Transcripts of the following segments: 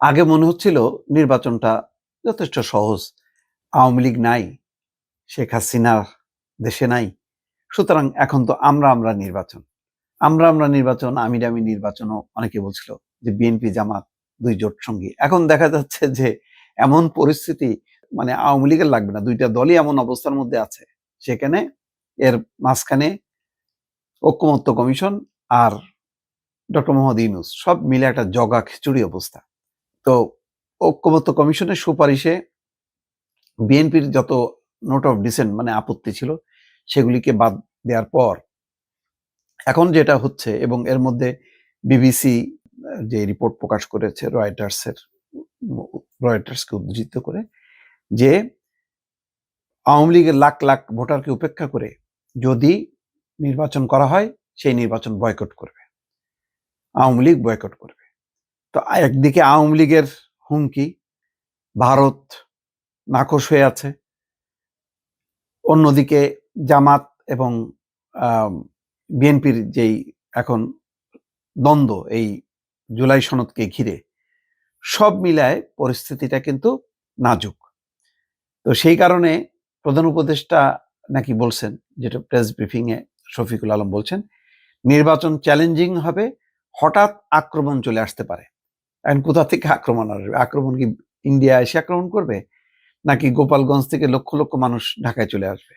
আগে মনে হচ্ছিল নির্বাচনটা যথেষ্ট সহজ। আওয়ামী লীগ নাই, শেখ হাসিনা দেশে নাই। সুতরাং এখন তো আমরা আমরা নির্বাচন। আমরা আমরা নির্বাচন আমির আমি নির্বাচনও অনেকে বলছিল যে বিএনপি, জামাত দুই জোট সঙ্গী। এখন দেখা যাচ্ছে যে এমন পরিস্থিতি মানে আওয়ামী লীগের লাগবে না। দুইটা দলই এমন অবস্থার মধ্যে আছে। সেখানে এর মাঝখানে ঐক্যমত্য কমিশন আর ডক্টর মোহাম্মদ ইউনুস সব মিলে একটা জগা খিচুড়ি অবস্থা। তো ঐক্যমত্য কমিশনের সুপারিশে বিএনপির যত নোট অফ ডিসেন্ট মানে আপত্তি ছিল, সেগুলিকে বাদ দেওয়ার পর এখন যেটা হচ্ছে এবং এর মধ্যে বিবিসি যে রিপোর্ট প্রকাশ করেছে রয়টার্সের রয়টার্সকে উদ্ধৃত করে যে আওয়ামী লীগের লাখ লাখ ভোটারকে উপেক্ষা করে যদি নির্বাচন করা হয়, সেই নির্বাচন বয়কট করবে। আওয়ামী লীগ বয়কট করবে। তো একদিকে আওয়ামী লীগের হুমকি, ভারত নাকশ হয়ে আছে। অন্যদিকে জামাত এবং বিএনপির যেই এখন দ্বন্দ্ব এই জুলাই সনদকে ঘিরে, সব মিলায় পরিস্থিতিটা কিন্তু নাজুক। তো সেই কারণে প্রধান উপদেষ্টা নাকি বলছেন, যেটা প্রেস ব্রিফিংয়ে শফিকুল আলম বলছেন, নির্বাচন চ্যালেঞ্জিং হবে, হঠাৎ আক্রমণ চলে আসতে পারে। এখন কোথা থেকে আক্রমণ আসবে আক্রমণ কি ইন্ডিয়া এসে আক্রমণ করবে? নাকি গোপালগঞ্জ থেকে লক্ষ লক্ষ মানুষ ঢাকায় চলে আসবে?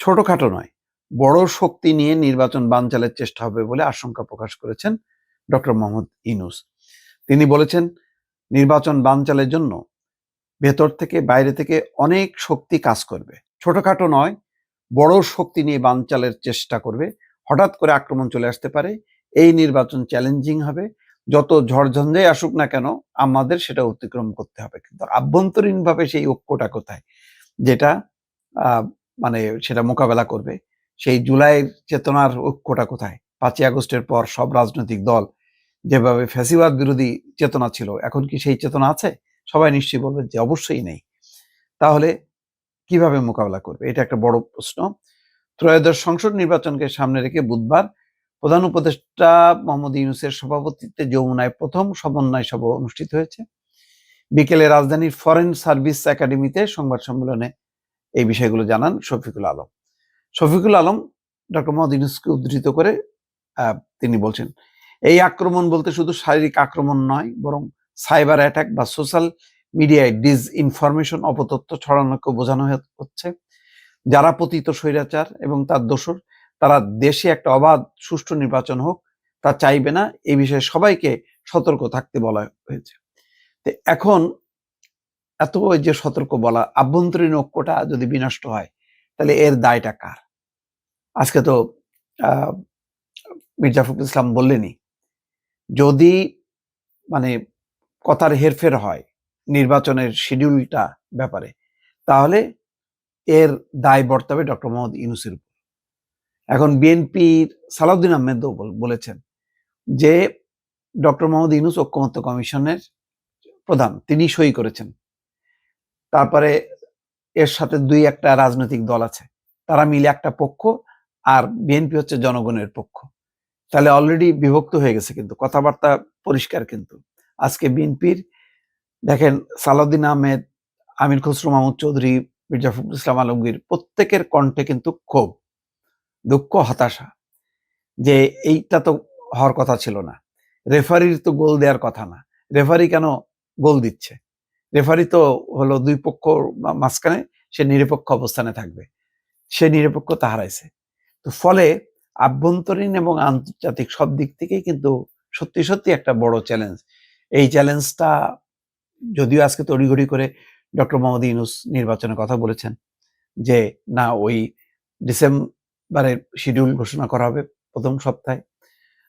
ছোটখাটো নয়, বড় শক্তি নিয়ে নির্বাচন বানচালের চেষ্টা হবে বলে আশঙ্কা প্রকাশ করেছেন ডক্টর মোহাম্মদ ইনুস তিনি বলেছেন, নির্বাচন বানচালের জন্য ভেতর থেকে বাইরে থেকে অনেক শক্তি কাজ করবে। ছোটখাটো নয়, বড় শক্তি নিয়ে বানচালের চেষ্টা করবে। হঠাৎ করে আক্রমণ চলে আসতে পারে। এই নির্বাচন চ্যালেঞ্জিং হবে। যত ঝড়ঝঞ্ঝাই আসুক না কেন, আমাদের সেটা অতিক্রম করতে হবে। কিন্তু আভ্যন্তরীণভাবে সেই ঐক্যটা কোথায়? যেটা মানে সেটা মোকাবেলা করবে। সেই জুলাইয়ের চেতনার ঐক্যটা কোথায়? পাঁচই আগস্টের পর সব রাজনৈতিক দল যেভাবে ফ্যাসিবাদ বিরোধী চেতনা ছিল, এখন কি সেই চেতনা আছে? সবাই নিশ্চয়ই বলবে যে অবশ্যই নেই। তাহলে কীভাবে মোকাবেলা করবে? এটা একটা বড় প্রশ্ন। ত্রয়োদশ সংসদ নির্বাচনকে সামনে রেখে বুধবার প্রধান উপদেষ্টা মোহাম্মদ ইউনুসের সভাপতিত্বে যমুনায় প্রথম সমন্বয় সভা অনুষ্ঠিত হয়েছে। বিকেলে রাজধানীর ফরেন সার্ভিস একাডেমিতে সংবাদ সম্মেলনে এই বিষয়গুলো জানান শফিকুল আলম। শফিকুল আলম, ডক্টর মোহাম্মদ ইউনুসকে উদ্ধৃত করে তিনি বলছেন, এই আক্রমণ বলতে শুধু শারীরিক আক্রমণ নয়, বরং সাইবার অ্যাটাক বা সোশ্যাল মিডিয়ায় ডিজ ইনফরমেশন অপতথ্য ছড়ানোকে বোঝানো হচ্ছে। যারা পতিত স্বৈরাচার এবং তার দোষর তারা দেশে একটা অবাধ, সুষ্ঠু নির্বাচন হোক, তা চাইবে না। এই বিষয়ে সবাইকে সতর্ক থাকতে বলা হয়েছে। তো এখন এত ওই যে সতর্ক বলা, আভ্যন্তরীণ ঐক্যটা যদি বিনষ্ট হয়, তাহলে এর দায়টা কার? আজকে তো মির্জা ফখরুল ইসলাম বললেনই, যদি মানে কথার হেরফের হয় নির্বাচনের শিডিউলটা ব্যাপারে, তাহলে এর দায় বর্তাবে ডক্টর মোহাম্মদ ইউনুসের উপর। এখন বিএনপির সালাউদ্দিন আহমেদও বলেছেন যে ডক্টর মোহাম্মদ ইউনুস ঐক্যমত্য কমিশনের প্রধান, তিনি সই করেছেন। তারপরে এর সাথে দুই একটা রাজনৈতিক দল আছে, তারা মিলে একটা পক্ষ আর বিএনপি হচ্ছে জনগণের পক্ষ। তাহলে অলরেডি বিভক্ত হয়ে গেছে কিন্তু, কথাবার্তা পরিষ্কার কিন্তু। আজকে বিএনপির, দেখেন সালাউদ্দিন আহমেদ, আমির খসরু মাহমুদ চৌধুরী, মির্জা ফখরুল ইসলাম আলমগীর, প্রত্যেকের কণ্ঠে কিন্তু ক্ষোভ। দুঃখ, হতাশা, যে এইটা তো হওয়ার কথা ছিল না। রেফারির তো গোল দেওয়ার কথা না। রেফারি কেন গোল দিচ্ছে? রেফারি তো হলো দুই পক্ষ মাঝখানে সে নিরপেক্ষ অবস্থানে থাকবে। সে নিরপেক্ষতা হারাইছে। তো ফলে আভ্যন্তরীণ এবং আন্তর্জাতিক সব দিক থেকেই কিন্তু সত্যি সত্যি একটা বড় চ্যালেঞ্জ এই চ্যালেঞ্জটা যদিও আজকে তড়িঘড়ি করে ডক্টর মোহাম্মদ ইউনুস নির্বাচনের কথা বলেছেন যে, না, ওই ডিসেম্বরের শিডিউল ঘোষণা করা হবে প্রথম সপ্তাহে।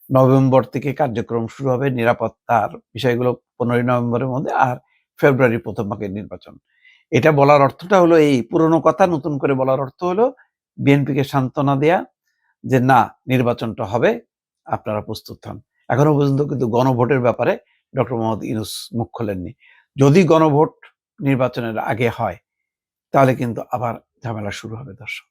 নভেম্বর থেকে কার্যক্রম শুরু হবে নিরাপত্তার বিষয়গুলো পনেরোই নভেম্বরের মধ্যে আর ফেব্রুয়ারি প্রথম ভাগের নির্বাচন। এটা বলার অর্থটা হলো এই পুরনো কথা নতুন করে বলার অর্থ হলো বিএনপিকে সান্ত্বনা দেয়া যে না, নির্বাচনটা হবে, আপনারা প্রস্তুত হন। এখনও পর্যন্ত কিন্তু গণভোটের ব্যাপারে ডক্টর মোহাম্মদ ইনুস মুখ খোলেননি। যদি গণভোট নির্বাচনের আগে হয়, তাহলে কিন্তু আবার ঝামেলা শুরু হবে দর্শক।